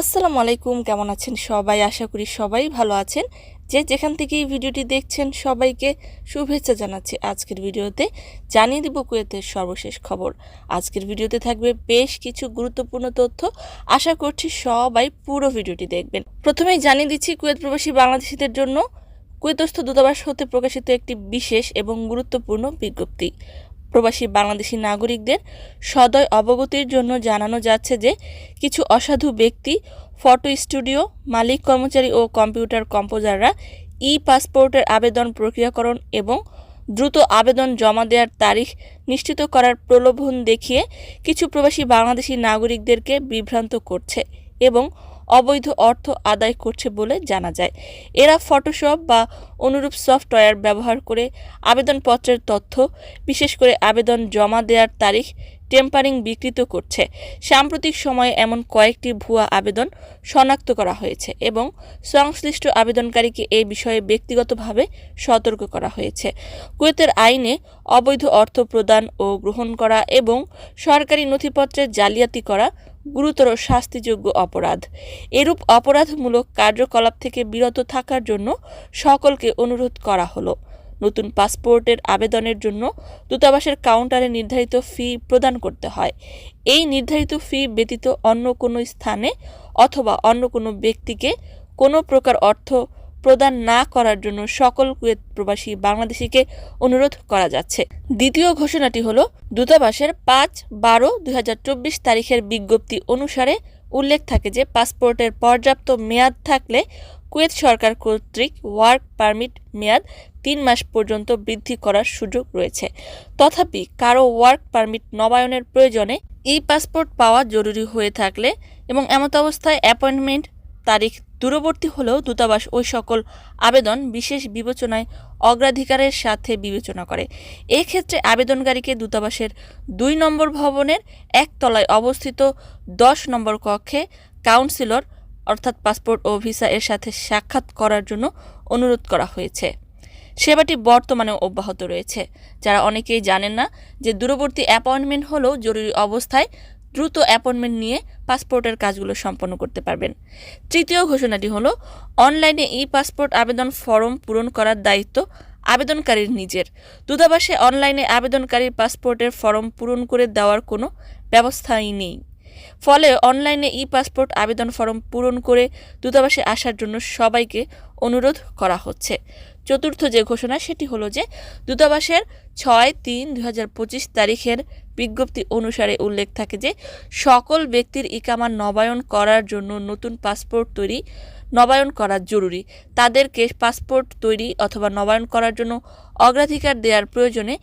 আসসালামু আলাইকুম, কেমন আছেন সবাই? আশা করি সবাই ভালো আছেন। যে যেখান থেকে এই ভিডিওটি দেখছেন সবাইকে শুভেচ্ছা জানাচ্ছি আজকের ভিডিওতে। জানিয়ে দিব কুয়েতের সর্বশেষ খবর। আজকের ভিডিওতে থাকবে বেশ কিছু গুরুত্বপূর্ণ তথ্য। আশা করছি সবাই পুরো ভিডিওটি দেখবেন। প্রথমেই জানিয়ে দিচ্ছি, কুয়েত প্রবাসী বাংলাদেশিদের জন্য কুয়েতস্থ দূতাবাস হতে প্রকাশিত একটি বিশেষ এবং গুরুত্বপূর্ণ বিজ্ঞপ্তি। প্রবাসী বাংলাদেশি নাগরিকদের সদয় অবগতির জন্য জানানো যাচ্ছে যে, কিছু অসাধু ব্যক্তি, ফটো স্টুডিও, মালিক কর্মচারী ও কম্পিউটার কম্পোজাররা ই পাসপোর্টের আবেদন প্রক্রিয়াকরণ এবং দ্রুত আবেদন জমা দেওয়ার তারিখ নিশ্চিত করার প্রলোভন দেখিয়ে কিছু প্রবাসী বাংলাদেশি নাগরিকদেরকে বিভ্রান্ত করছে এবং অবৈধ অর্থ আদায় করছে বলে জানা যায়। এরা ফটোশপ বা অনুরূপ সফটওয়্যার ব্যবহার করে আবেদনপত্রের তথ্য, বিশেষ করে আবেদন জমা দেওয়ার তারিখ, টেম্পারিং বিকৃত করছে। সাম্প্রতিক সময়ে এমন কয়েকটি ভুয়া আবেদন শনাক্ত করা হয়েছে এবং সংশ্লিষ্ট আবেদনকারীকে এই বিষয়ে ব্যক্তিগতভাবে সতর্ক করা হয়েছে। কুয়েতের আইনে অবৈধ অর্থ প্রদান ও গ্রহণ করা এবং সরকারি নথিপত্রের জালিয়াতি করা গুরুতর শাস্তিযোগ্য অপরাধ। এরূপ অপরাধমূলক কার্যকলাপ থেকে বিরত থাকার জন্য সকলকে অনুরোধ করা হলো। নতুন পাসপোর্টের আবেদনের জন্য দূতাবাসের কাউন্টারে নির্ধারিত ফি প্রদান করতে হয়। এই নির্ধারিত ফি ব্যতীত অন্য কোনো স্থানে অথবা অন্য কোনো ব্যক্তিকে কোনো প্রকার অর্থ প্রদান না করার জন্য সকল কুয়েত প্রবাসী বাংলাদেশিকে অনুরোধ করা যাচ্ছে। দ্বিতীয় ঘোষণাটি হল, দূতাবাসের পাঁচ বারো দুই তারিখের বিজ্ঞপ্তি অনুসারে উল্লেখ থাকে যে পাসপোর্টের পর্যাপ্ত মেয়াদ থাকলে কুয়েত সরকার কর্তৃক ওয়ার্ক পারমিট মেয়াদ তিন মাস পর্যন্ত বৃদ্ধি করার সুযোগ রয়েছে। তথাপি কারও ওয়ার্ক পারমিট নবায়নের প্রয়োজনে ই পাসপোর্ট পাওয়া জরুরি হয়ে থাকলে এবং এমত অবস্থায় অ্যাপয়েন্টমেন্ট তারিখ দূরবর্তী হলেও দূতাবাস ওই সকল আবেদন বিশেষ বিবেচনায় অগ্রাধিকারের সাথে বিবেচনা করে। এক্ষেত্রে আবেদনকারীকে দূতাবাসের দুই নম্বর ভবনের একতলায় অবস্থিত দশ নম্বর কক্ষে কাউন্সিলর, অর্থাৎ পাসপোর্ট ও ভিসা এর সাথে সাক্ষাৎ করার জন্য অনুরোধ করা হয়েছে। সেবাটি বর্তমানেও অব্যাহত রয়েছে। যারা অনেকেই জানেন না যে দূরবর্তী অ্যাপয়েন্টমেন্ট হলেও জরুরি অবস্থায় দ্রুত অ্যাপয়েন্টমেন্ট নিয়ে পাসপোর্টের কাজগুলো সম্পন্ন করতে পারবেন। তৃতীয় ঘোষণাটি হলো অনলাইনে ই পাসপোর্ট আবেদন ফর্ম পূরণ করার দায়িত্ব আবেদনকারীর নিজের। দূতাবাসে অনলাইনে আবেদনকারীর পাসপোর্টের ফর্ম পূরণ করে দেওয়ার কোনো ব্যবস্থাই নেই। ফলে অনলাইনে ই পাসপোর্ট আবেদন ফর্ম পূরণ করে দূতাবাসে আসার জন্য সবাইকে অনুরোধ করা হচ্ছে। চতুর্থ যে ঘোষণা, সেটি হলো যে দূতাবাসের ছয় তিন দুই তারিখের বিজ্ঞপ্তি অনুসারে উল্লেখ থাকে যে, সকল ব্যক্তির ইকামা নবায়ন করার জন্য নতুন পাসপোর্ট তৈরি, নবায়ন করা জরুরি। তাদেরকে পাসপোর্ট তৈরি অথবা নবায়ন করার জন্য অগ্রাধিকার দেওয়ার প্রয়োজনে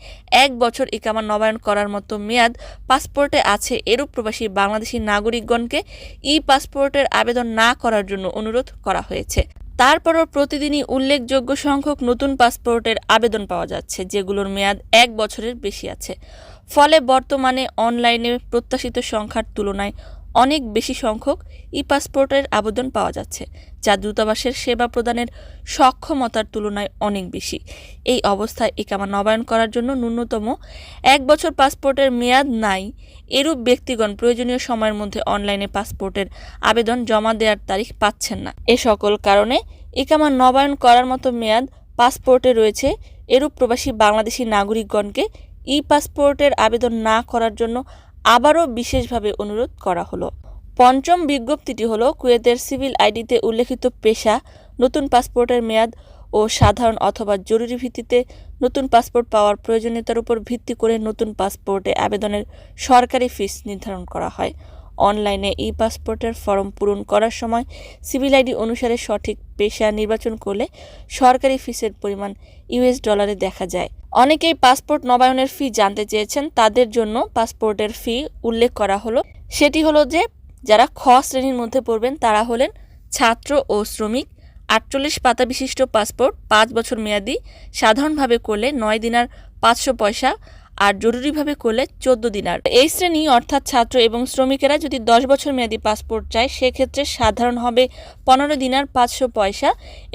এক বছর ইকামা নবায়ন করার মতো মেয়াদ পাসপোর্টে আছে। এরূপ প্রবাসী বাংলাদেশি নাগরিকগণকে ই পাসপোর্টের আবেদন না করার জন্য অনুরোধ করা হয়েছে। তারপরও প্রতিদিনই উল্লেখযোগ্য সংখ্যক নতুন পাসপোর্টের আবেদন পাওয়া যাচ্ছে, যেগুলোর মেয়াদ এক বছরের বেশি আছে। ফলে বর্তমানে অনলাইনে প্রত্যাশিত সংখ্যার তুলনায় অনেক বেশি সংখ্যক ই পাসপোর্টের আবেদন পাওয়া যাচ্ছে, যা দূতাবাসের সেবা প্রদানের সক্ষমতার তুলনায় অনেক বেশি। এই অবস্থায় ইকামা নবায়ন করার জন্য ন্যূনতম এক বছর পাসপোর্টের মেয়াদ নাই, এরূপ ব্যক্তিগণ প্রয়োজনীয় সময়ের মধ্যে অনলাইনে পাসপোর্টের আবেদন জমা দেওয়ার তারিখ পাচ্ছেন না। এ সকল কারণে ইকামা নবায়ন করার মতো মেয়াদ পাসপোর্টে রয়েছে, এরূপ প্রবাসী বাংলাদেশি নাগরিকগণকে ই পাসপোর্টের আবেদন না করার জন্য আবারও বিশেষভাবে অনুরোধ করা হলো। পঞ্চম বিজ্ঞপ্তিটি হলো, কুয়েতের সিভিল আইডিতে উল্লেখিত পেশা, নতুন পাসপোর্টের মেয়াদ ও সাধারণ অথবা জরুরি ভিত্তিতে নতুন পাসপোর্ট পাওয়ার প্রয়োজনীয়তার উপর ভিত্তি করে নতুন পাসপোর্টে আবেদনের সরকারি ফিস নির্ধারণ করা হয়। অনলাইনে ই পাসপোর্টের ফর্ম পূরণ করার সময় সিভিল আইডি অনুসারে সঠিক পেশা নির্বাচন করলে সরকারি ফিসের পরিমাণ ইউএস ডলারে দেখা যায়। অনেকেই পাসপোর্ট নবায়নের ফি জানতে চেয়েছেন, তাদের জন্য পাসপোর্টের ফি উল্লেখ করা হলো। সেটি হলো যে, যারা খ শ্রেণির মধ্যে পড়বেন, তারা হলেন ছাত্র ও শ্রমিক। আটচল্লিশ পাতা বিশিষ্ট পাসপোর্ট পাঁচ বছর মেয়াদি, সাধারণভাবে করলে নয় দিনার পাঁচশো পয়সা আর জরুরিভাবে করলে চোদ্দ দিনার এই শ্রেণি অর্থাৎ ছাত্র এবং শ্রমিকেরা যদি দশ বছর মেয়াদী পাসপোর্ট চায়, সেক্ষেত্রে সাধারণ হবে পনেরো দিনার পাঁচশো পয়সা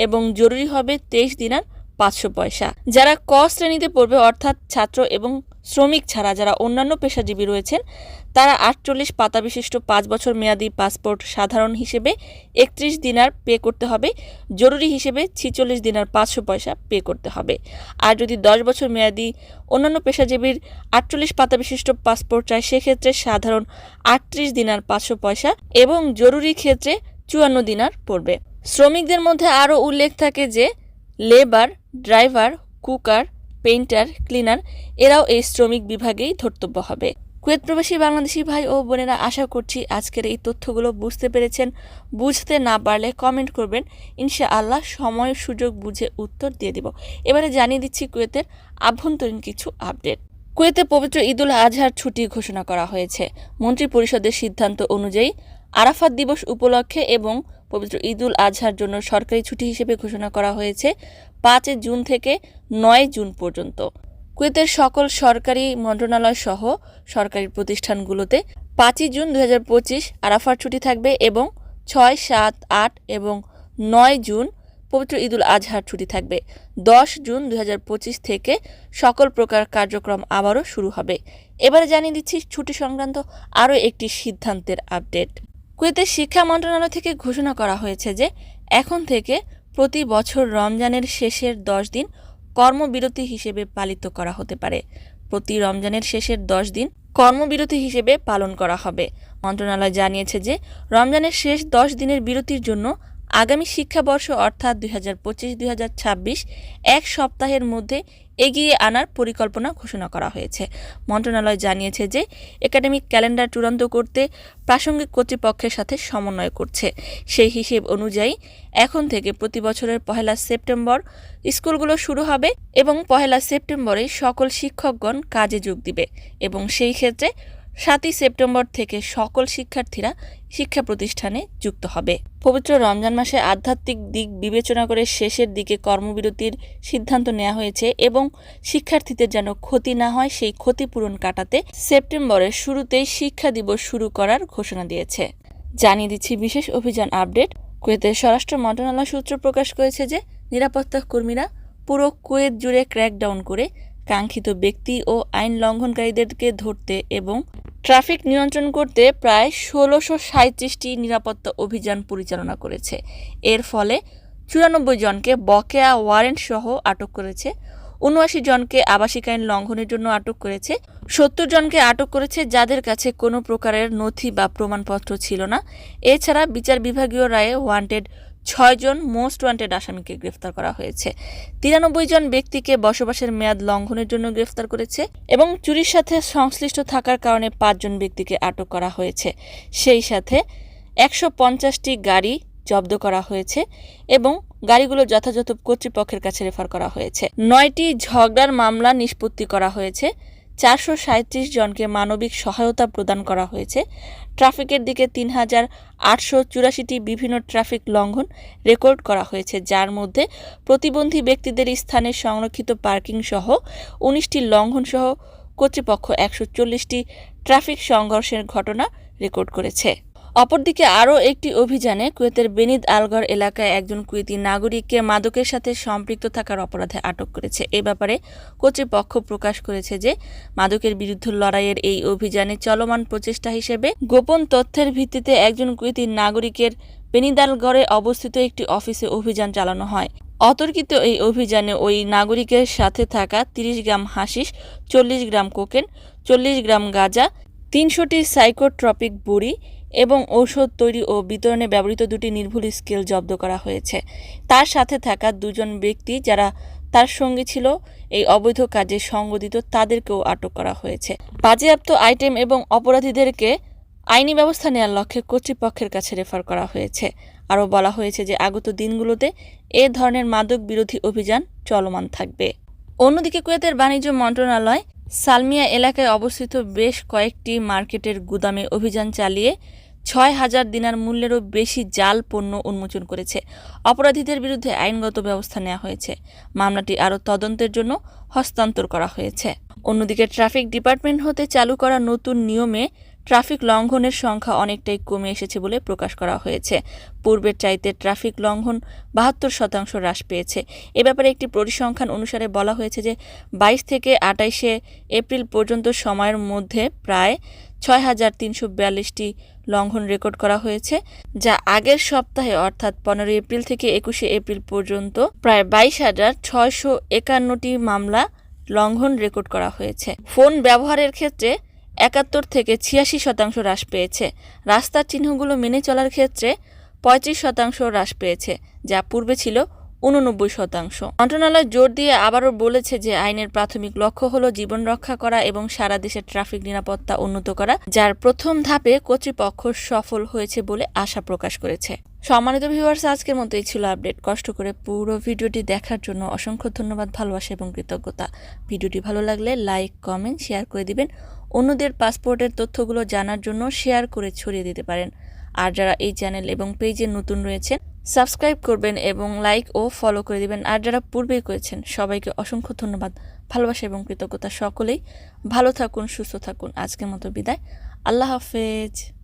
এবং জরুরি হবে তেইশ দিনার পাঁচশো পয়সা। যারা ক শ্রেণীতে পড়বে, অর্থাৎ ছাত্র এবং শ্রমিক ছাড়া যারা অন্যান্য পেশাজীবী রয়েছেন, তারা আটচল্লিশ পাতা বিশিষ্ট পাঁচ বছর মেয়াদী পাসপোর্ট সাধারণ হিসেবে একত্রিশ দিনার পে করতে হবে। জরুরি হিসেবে ছিচল্লিশ দিনার পাঁচশো পয়সা পে করতে হবে। আর যদি দশ বছর মেয়াদি অন্যান্য পেশাজীবীর আটচল্লিশ পাতা বিশিষ্ট পাসপোর্ট চায়, সেক্ষেত্রে সাধারণ আটত্রিশ দিনার পাঁচশো পয়সা এবং জরুরি ক্ষেত্রে চুয়ান্ন দিনার পড়বে। শ্রমিকদের মধ্যে আরও উল্লেখ থাকে যে, labour, driver, cooker painter, cleaner, এরাও এই শ্রমিক বিভাগেই ধর্তব্য হবে। কুয়েত প্রবাসী বাংলাদেশি ভাই ও বোনেরা আশা করছি আজকের এই তথ্যগুলো বুঝতে পেরেছেন। বুঝতে না পারলে কমেন্ট করবেন। ইনশা আল্লাহ সময় সুযোগ বুঝে উত্তর দিয়ে দিব। এবারে জানিয়ে দিচ্ছি কুয়েতের আভ্যন্তরীণ কিছু আপডেট। কুয়েতে পবিত্র ঈদুল আজহার ছুটি ঘোষণা করা হয়েছে। মন্ত্রী পরিষদের সিদ্ধান্ত অনুযায়ী আরাফাত দিবস উপলক্ষে এবং পবিত্র ঈদুল আজহার জন্য সরকারি ছুটি হিসেবে ঘোষণা করা হয়েছে পাঁচই জুন থেকে নয় জুন পর্যন্ত। কুয়েতের সকল সরকারি মন্ত্রণালয় সহ সরকারি প্রতিষ্ঠানগুলোতে পাঁচই জুন দু পঁচিশ আরাফার ছুটি থাকবে এবং ছয় সাত আট এবং নয় জুন পবিত্র ঈদুল আজহার ছুটি থাকবে। দশ জুন দু হাজার পঁচিশ থেকে সকল প্রকার কার্যক্রম আবারও শুরু হবে। এবারে জানিয়ে দিচ্ছি, ছুটি সংক্রান্ত আরও একটি সিদ্ধান্তের আপডেট। কুয়েতের শিক্ষা মন্ত্রণালয় থেকে ঘোষণা করা হয়েছে যে এখন থেকে প্রতি বছর রমজানের শেষের দশ দিন কর্মবিরতি হিসেবে পালিত করা হতে পারে। প্রতি রমজানের শেষের দশ দিন কর্মবিরতি হিসেবে পালন করা হবে। মন্ত্রণালয় জানিয়েছে যে রমজানের শেষ দশ দিনের বিরতির জন্য আগামী শিক্ষাবর্ষ অর্থাৎ দুই হাজার পঁচিশ এক সপ্তাহের মধ্যে এগিয়ে আনার পরিকল্পনা ঘোষণা করা হয়েছে। মন্ত্রণালয় জানিয়েছে যে, একাডেমিক ক্যালেন্ডার চূড়ান্ত করতে প্রাসঙ্গিক কর্তৃপক্ষের সাথে সমন্বয় করছে। সেই হিসেব অনুযায়ী, এখন থেকে প্রতি বছরের পহেলা সেপ্টেম্বর স্কুলগুলো শুরু হবে এবং পহেলা সেপ্টেম্বরে সকল শিক্ষকগণ কাজে যোগ দিবে এবং সেই ক্ষেত্রে সাতই সেপ্টেম্বর থেকে সকল শিক্ষার্থীরা শিক্ষা প্রতিষ্ঠানে যুক্ত হবে। পবিত্র রমজান মাসে আধ্যাত্মিক দিক বিবেচনা করে শেষের দিকে কর্মবিরতির সিদ্ধান্ত নেওয়া হয়েছে এবং শিক্ষার্থীদের যেন ক্ষতি না হয়, সেই ক্ষতিপূরণ কাটাতে সেপ্টেম্বরের শুরুতেই শিক্ষা দিবস শুরু করার ঘোষণা দিয়েছে। জানিয়ে দিচ্ছি বিশেষ অভিযান আপডেট। কুয়েতের স্বরাষ্ট্র মন্ত্রণালয় সূত্র প্রকাশ করেছে যে নিরাপত্তা কর্মীরা পুরো কুয়েত জুড়ে ক্র্যাকডাউন করে কাঙ্ক্ষিত ব্যক্তি ও আইন লঙ্ঘনকারীদেরকে ধরতে এবং ট্রাফিক নিয়ন্ত্রণ করতে প্রায় ষোলোশো সাঁত্রিশটি নিরাপত্তা অভিযান পরিচালনা করেছে। এর ফলে চুরানব্বই জনকে বকেয়া ওয়ারেন্ট সহ আটক করেছে, উনআশি জনকে আবাসিক আইন লঙ্ঘনের জন্য আটক করেছে, সত্তর জনকে আটক করেছে যাদের কাছে কোনো প্রকারের নথি বা প্রমাণপত্র ছিল না। এছাড়া বিচার বিভাগীয় রায়ে ওয়ান্টেড ছয়জন মোস্ট ওয়ান্টেড আসামিকে গ্রেফতার করা হয়েছে। তিরানব্বই জন ব্যক্তিকে বসবাসের মেয়াদ লঙ্ঘনের জন্য গ্রেফতার করেছে এবং চুরির সাথে সংশ্লিষ্ট থাকার কারণে পাঁচজন ব্যক্তিকে আটক করা হয়েছে। সেই সাথে একশো পঞ্চাশটি গাড়ি জব্দ করা হয়েছে এবং গাড়িগুলো যথাযথ কর্তৃপক্ষের কাছে রেফার করা হয়েছে। নয়টি ঝগড়ার মামলা নিষ্পত্তি করা হয়েছে। চারশো সাঁত্রিশ জনকে মানবিক সহায়তা প্রদান করা হয়েছে। ট্রাফিকের দিকে তিন হাজার আটশো চুরাশিটি বিভিন্ন ট্রাফিক লঙ্ঘন রেকর্ড করা হয়েছে, যার মধ্যে প্রতিবন্ধী ব্যক্তিদের স্থানে সংরক্ষিত পার্কিং সহ উনিশটি লঙ্ঘন সহ কর্তৃপক্ষ একশো চল্লিশটি ট্রাফিক সংঘর্ষের ঘটনা রেকর্ড করেছে। অপরদিকে আরও একটি অভিযানে কুয়েতের বেনিদ আলগড় এলাকায় একজন কুয়েতি নাগরিককে মাদকের সাথে সম্পৃক্ত থাকার অপরাধে আটক করেছে। এ ব্যাপারে কর্তৃপক্ষ প্রকাশ করেছে যে, মাদকের বিরুদ্ধে লড়াইয়ের এই অভিযানে চলমান প্রচেষ্টা হিসেবে গোপন তথ্যের ভিত্তিতে একজন কুয়েতি নাগরিকের বেনিদালগড়ে অবস্থিত একটি অফিসে অভিযান চালানো হয়। অতর্কিত এই অভিযানে ওই নাগরিকের সাথে থাকা তিরিশ গ্রাম হাসিস চল্লিশ গ্রাম কোকেন, চল্লিশ গ্রাম গাঁজা তিনশোটি সাইকোট্রপিক বুড়ি এবং ঔষধ তৈরি ও বিতরণে ব্যবহৃত দুটি নির্ভুল স্কেল জব্দ করা হয়েছে। তার সাথে থাকা দুজন ব্যক্তি যারা তার সঙ্গে ছিল, এই অবৈধ কাজে সংগঠিত তাদেরকেও আটক করা হয়েছে। বাজেয়াপ্ত আইটেম এবং অপরাধীদেরকে আইনি ব্যবস্থা নেওয়ার লক্ষ্যে কর্তৃপক্ষের কাছে রেফার করা হয়েছে। আরও বলা হয়েছে যে, আগত দিনগুলোতে এ ধরনের মাদক বিরোধী অভিযান চলমান থাকবে। অন্যদিকে কুয়েতের বাণিজ্য মন্ত্রণালয় সালমিয়া এলাকায় অবস্থিত বেশ কয়েকটি মার্কেটের গুদামে অভিযান চালিয়ে ছয় হাজার দিনার মূল্যেরও বেশি জাল পণ্য উন্মোচন করেছে। অপরাধীদের বিরুদ্ধে আইনগত ব্যবস্থা নেওয়া হয়েছে। মামলাটি আরও তদন্তের জন্য হস্তান্তর করা হয়েছে। অন্যদিকে ট্রাফিক ডিপার্টমেন্ট হতে চালু করা নতুন নিয়মে ট্রাফিক লঙ্ঘনের সংখ্যা অনেকটাই কমে এসেছে বলে প্রকাশ করা হয়েছে। পূর্বের চাইতে ট্রাফিক লঙ্ঘন বাহাত্তর শতাংশ হ্রাস পেয়েছে। এ ব্যাপারে একটি পরিসংখ্যান অনুসারে বলা হয়েছে যে, বাইশ থেকে আটাইশে এপ্রিল পর্যন্ত সময়ের মধ্যে প্রায় ছয় হাজার তিনশো বিয়াল্লিশটি লঙ্ঘন রেকর্ড করা হয়েছে, যা আগের সপ্তাহে, অর্থাৎ পনেরোই এপ্রিল থেকে একুশে এপ্রিল পর্যন্ত প্রায় বাইশ হাজার ছয়শো একান্নটি মামলা লঙ্ঘন রেকর্ড করা হয়েছে। ফোন ব্যবহারের ক্ষেত্রে একাত্তর থেকে ছিয়াশি শতাংশ হ্রাস পেয়েছে। রাস্তার চিহ্নগুলো মেনে চলার ক্ষেত্রে পঁয়ত্রিশ শতাংশ হ্রাস পেয়েছে, যা পূর্বে ছিল উননব্বই শতাংশ। মন্ত্রণালয় জোর দিয়ে আবারও বলেছে যে আইনের প্রাথমিক লক্ষ্য হল জীবন রক্ষা করা এবং সারা দেশের ট্রাফিক নিরাপত্তা উন্নত করা, যার প্রথম ধাপে কর্তৃপক্ষ সফল হয়েছে বলে আশা প্রকাশ করেছে। সম্মানিত ভিউয়ার্স আজকের মতো এই ছিল আপডেট। কষ্ট করে পুরো ভিডিওটি দেখার জন্য অসংখ্য ধন্যবাদ, ভালোবাসা এবং কৃতজ্ঞতা। ভিডিওটি ভালো লাগলে লাইক, কমেন্ট, শেয়ার করে দিবেন। অন্যদের পাসপোর্টের তথ্যগুলো জানার জন্য শেয়ার করে ছড়িয়ে দিতে পারেন। আর যারা এই চ্যানেল এবং পেজে নতুন রয়েছেন, সাবস্ক্রাইব করবেন এবং লাইক ও ফলো করে দিবেন। আর যারা পূর্বেই করেছেন, সবাইকে অসংখ্য ধন্যবাদ। ভালোবাসা এবং কৃতজ্ঞতা সকলেই। ভালো থাকুন, সুস্থ থাকুন। আজকের মতো বিদায়। আল্লাহ হাফেজ।